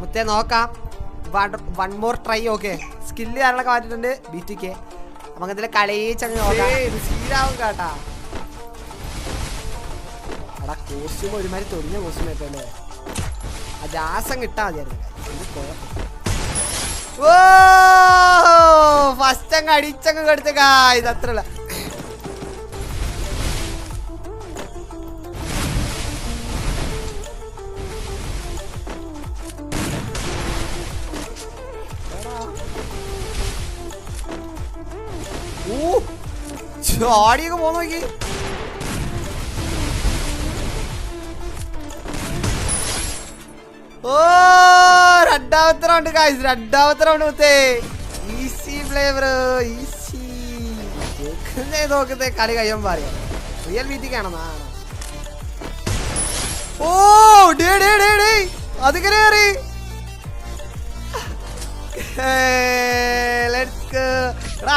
മുത്തേ നോക്കാം. One more try okay skill കാര്യങ്ങളൊക്കെ മാറ്റിയിട്ടുണ്ട് ബി ടി കെ നമുക്ക് ഇതിൽ കളിച്ചങ്ങ് നോക്കാം. കേട്ടാ. എടാ കോസ്റ്റ്യൂം ഒരുമാതിരി തൊഴിഞ്ഞ കോസ്റ്റ്യൂം ആയിട്ടല്ലേ? ആ ജാസം കിട്ടാ മതിയായിരുന്നു. ഓ ഫസ്റ്റ് അങ്ങ് അടിച്ചങ്ങ് കൊടുത്തേക്കാ ഇത് അത്രയുള്ള ചാടിയൊക്കെ പോ നോക്കി. ഓ രണ്ടാമത്തെ റൗണ്ട് കായ്സ് രണ്ടാമത്തെ റൗണ്ട് മുത്തേ. ഈസി പ്ലേ ബ്രോ ഈസി നോക്കുന്നേ നോക്കുന്നേ കളി കഴിയാൻ പറയാം. റിയൽ മീറ്റിംഗ് ആണോ? ഓ ഡേ ഡേ ഡേ ഡേ. അത് കയറി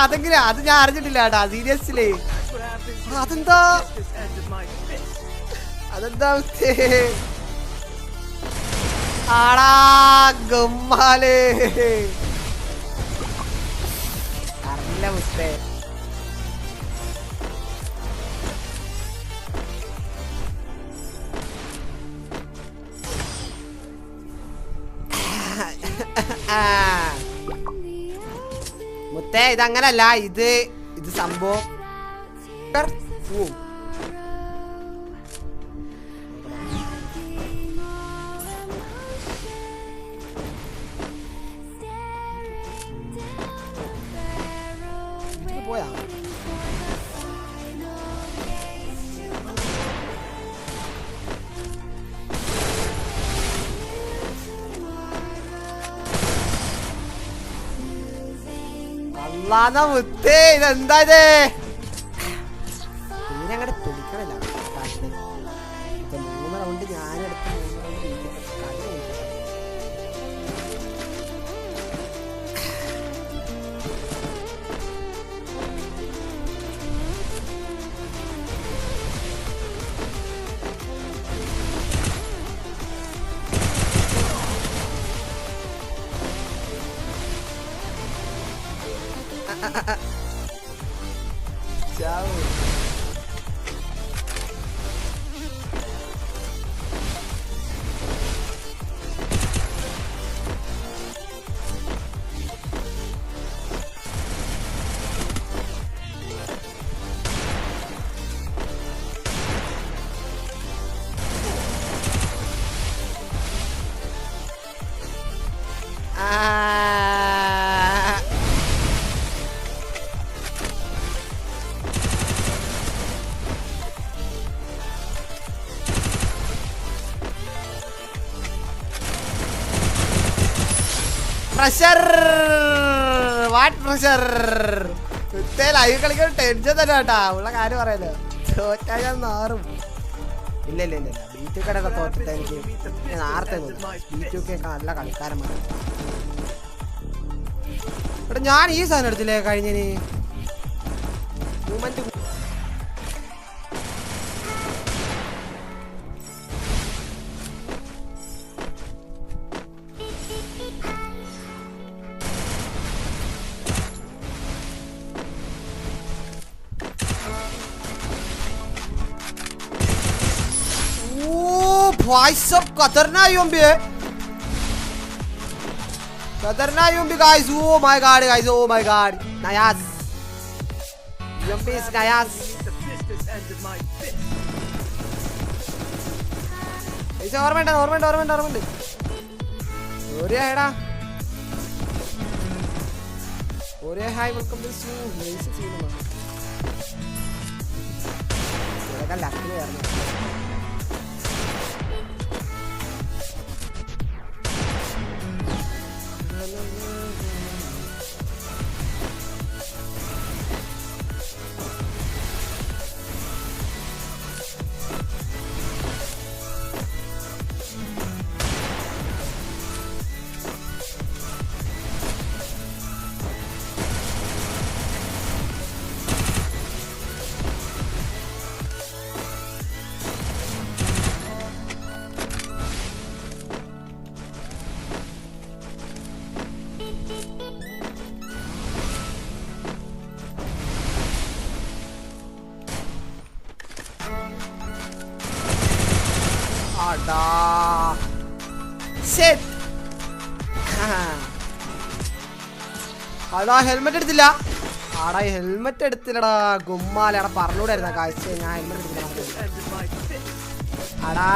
അതെങ്ങനെ അത് ഞാൻ അറിഞ്ഞിട്ടില്ല കേട്ടാ. സീരിയസ്ലി. അതെന്താ? അതെന്താ ആടാ ഗമ്മാലേ. അറിയില്ല മുത്തേ മുത്തേ ഇതങ്ങനല്ല ഇത് ഇത് സംഭവം. അല്ലാന്ന മുത്തേ ഇതെന്താ ഇത് ちゃう。പ്രഷർ വാട്ട് പ്രഷർ ലൈവ് കളിക്കാൻ ടെൻഷൻ തന്നെ കേട്ടാ. ഉള്ള കാര്യം പറയല്ലോ. തോറ്റാ ഞാൻ നാറും. ഇല്ല ഇല്ല ഇല്ല ബീച്ചു ബി ടു കടയൊക്കെ തോറ്റിട്ട് എനിക്ക് ഞാൻ നേരത്തെ ബി ടു കെ നല്ല കളിക്കാരന്മാർ എടാ ഞാൻ ഈ സാധനം എടുത്തില്ലേ കഴിഞ്ഞിന് മൂമെന്റ് भाई सब खतरनाक भी है खतरनाक यूम्बी guys oh my god guys oh my god नायास यूम्बी इज़ नायास इसे और मेंट और मेंट और मेंट और मेंट ओरिया हेडा ओरिया हाय वेलकम टू सू इसे सीन में। लैग कर यार। Shit. അതാ ഹെൽമെറ്റ് എടുത്തില്ല. ആടാ ഹെൽമെറ്റ് എടുത്തില്ലടാ. ഗുമ്മാലടാ പറഞ്ഞൂടായിരുന്ന കാഴ്ച ഞാൻ ഹെൽമെറ്റ് എടുത്തില്ല. അടാ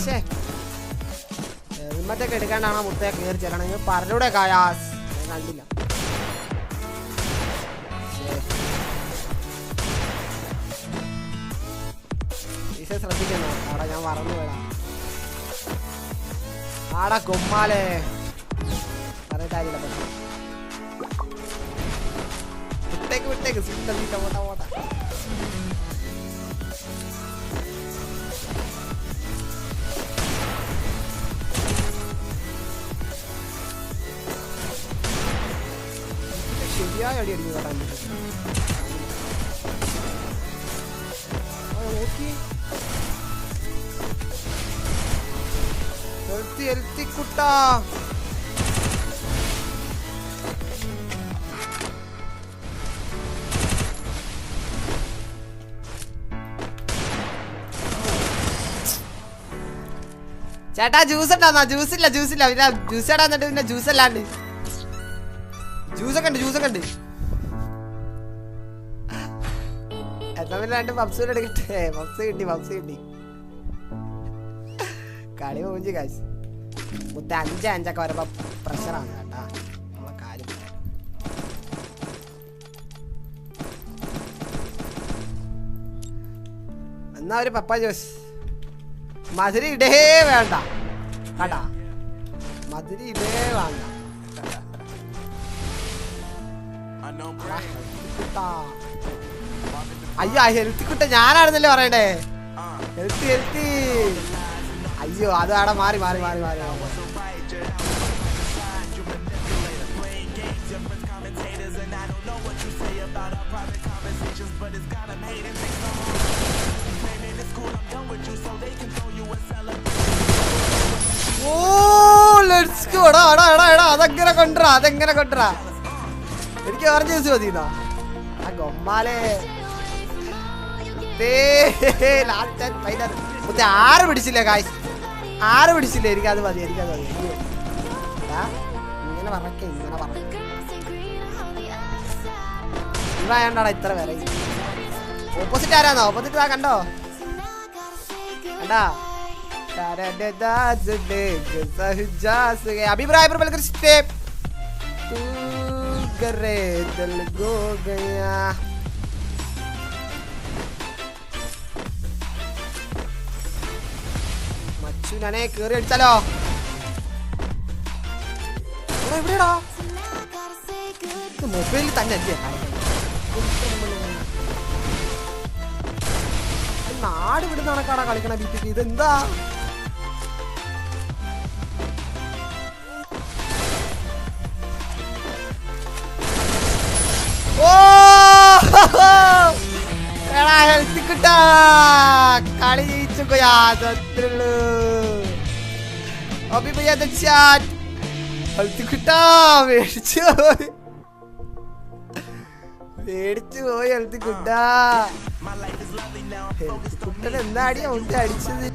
ശ്ശേ. ഹെൽമെറ്റ് ഒക്കെ എടുക്കാണ്ടാണ് മുട്ടയെ കയറി ചെല്ലണെങ്കിൽ പറഞ്ഞൂടെ കായാസ് കണ്ടില്ല. ശ്രദ്ധിക്കണം. അവിടെ ഞാൻ പറഞ്ഞു വേടാ ആടാ കൊമ്മാലേ പറഞ്ഞിട്ടായില്ല വിട്ടേക്ക് വിട്ടേക്ക്. സീറ്റ സീറ്റ പോട്ട പോട്ട. ശരിയായ അടി അടിക്കുന്നു കേട്ടാ നോക്കി. എൽത്തി എൽത്തി കുട്ടാ. ചേട്ടാ ജ്യൂസ് ഉണ്ടാ ജ്യൂസ് ഇല്ല ജ്യൂസ് ഇല്ല. പിന്നെ ജ്യൂസ് ഇടാൻ എന്നിട്ട് പിന്നെ ജ്യൂസ് അല്ലാണ്ട്. ജ്യൂസ് ഒക്കെ ഉണ്ട് ജ്യൂസ് ഒക്കെ ഉണ്ട്. എന്നാ പിന്നെ രണ്ട് പപ്സ് കൂടെ എടുക്കട്ടെ. പപ്സ് കിട്ടി പപ്സ് കിട്ടി. കളി മൂഞ്ചി കാശ് മുത്ത അഞ്ച് അഞ്ചൊക്കെ വരുമ്പോ പ്രഷറാണ് കേട്ടാ. നമ്മളെ കാര്യം. എന്നാ ഒരു പപ്പ ജോസ് മധുര ഇടേ വേണ്ട. കേട്ടാ? മധുര ഇടേ വേണ്ട. അയ്യോ ഹെൽത്തി കുട്ട ഞാനാണെന്നല്ലേ പറയണ്ടേ? Healthy healthy. അയ്യോ അത് അവിടെ മാറി മാറി മാറി മാറി. അതെങ്ങനെ കൊണ്ടുവരാ അതെങ്ങനെ കൊണ്ടുവരാ? എനിക്ക് ഓറഞ്ച് ജ്യൂസ് മതി. ആ ഗൊമ്മാലേ. ലാസ്റ്റ് പിടിച്ചില്ല കായ് ആറ് പിടിച്ചില്ല എനിക്കത് മതി എനിക്കത് മതി അയ്യോ. എടാ, ഇങ്ങനെ പറക്ക ഇങ്ങനെ പറക്ക ഇവായോണ്ടാടാ ഇത്ര വില ഓപ്പോസിറ്റ് ആരാന്നോ ഓപ്പോസിറ്റ് ആ കണ്ടോ കണ്ടാ अभिप्राय पर बलकर स्टेप तू करे दिल गो गया മച്ചുനെ കേറി അടിച്ചാലോ? എവിടെയാടാ? മൊബൈലിൽ തന്നെ അല്ലേ? നാട് വിടുന്ന കണക്കാടാ കളിക്കണ ബി പി ഇതെന്താ? ഓ! എടാ ഹെൽത്തി കിട്ടാ. കളി ജയിച്ചു കൊയ്യാ അത്രയുള്ളൂ അഭി ഭയ്യ ദക്ഷാൻ ഹെൽത്തി കുട്ടാ മേടിച്ചു പോയി മേടിച്ചു പോയി ഹെൽത്തി കുട്ടാ കുട്ടൻ എന്താ അടിയാ ഉണ്ട് അടിച്ചത്